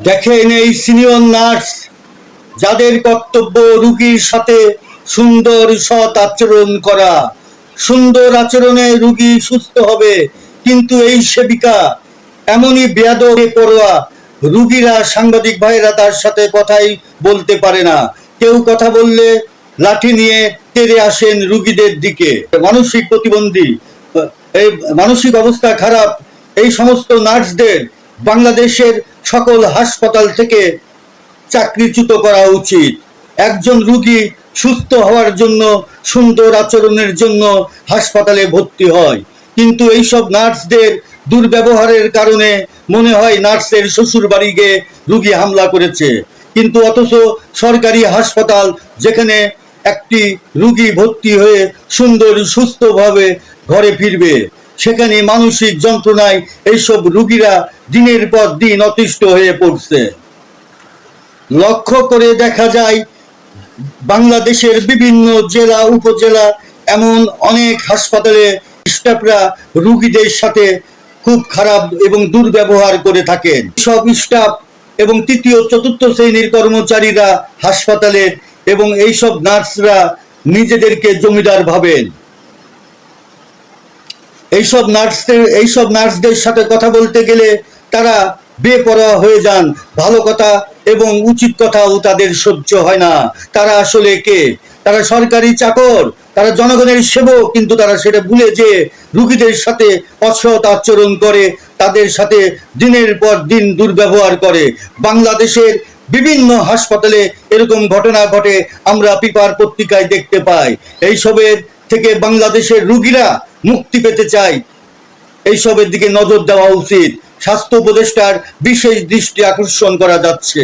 দেখেন এই senior nurse যাদের কর্তব্য রুগীর সাথে সুন্দর সৎ আচরণ করা। সুন্দর আচরণে রুগী সুস্থ হবে, কিন্তু এই সেবিকা এমনই বেয়াদবে পড়োয়া। রুগীরা সাংবাদিক ভাইরা তার সাথে কথাই বলতে পারে না। কেউ কথা বললে লাঠি নিয়ে তেড়ে আসেন রুগীদের দিকে। মানসিক প্রতিবন্ধী এই মানসিক অবস্থা খারাপ। এই সমস্ত নার্সদের বাংলাদেশের সকল হাসপাতাল থেকে চাকরিচ্যুত করা উচিত। একজন রুগী সুস্থ হওয়ার জন্য, সুন্দর আচরণের জন্য হাসপাতালে ভর্তি হয়। কিন্তু এইসব নার্সদের দুর্ব্যবহারের কারণে মনে হয় নার্সের শ্বশুর বাড়ি গিয়ে রুগী হামলা করেছে। কিন্তু অথচ সরকারি হাসপাতাল যেখানে একটি রুগী ভর্তি হয়ে সুন্দর, সুস্থভাবে ঘরে ফিরবে সেখানে মানসিক যন্ত্রণায় এইসব রুগীরা দিনের পর দিন অতিষ্ঠ হয়ে পড়ছে। লক্ষ্য করে দেখা যায়, বাংলাদেশের বিভিন্ন জেলা, উপজেলা এমন অনেক হাসপাতালে স্টাফরা রুগীদের সাথে খুব খারাপ এবং দুর্ব্যবহার করে থাকেন। সব স্টাফ এবং তৃতীয়, চতুর্থ শ্রেণির কর্মচারীরা হাসপাতালের এবং এইসব নার্সরা নিজেদেরকে জমিদার ভাবেন। এইসব নার্সদের এইসব নার্সদের সাথে কথা বলতে গেলে তারা বেপরোয়া হয়ে যান। ভালো কথা এবং উচিত কথাও তাদের সহ্য হয় না। তারা আসলে কে? তারা সরকারি চাকর, তারা জনগণের সেবক, কিন্তু তারা সেটা ভুলে যে রুগীদের সাথে অসৎ আচরণ করে, তাদের সাথে দিনের পর দিন দুর্ব্যবহার করে। বাংলাদেশের বিভিন্ন হাসপাতালে এরকম ঘটনা ঘটে, আমরা পিপার পত্রিকায় দেখতে পাই। এইসবের থেকে বাংলাদেশের রুগীরা মুক্তি পেতে চাই। এইসবের দিকে নজর দেওয়া উচিত। স্বাস্থ্য উপদেষ্টার বিশেষ দৃষ্টি আকর্ষণ করা যাচ্ছে।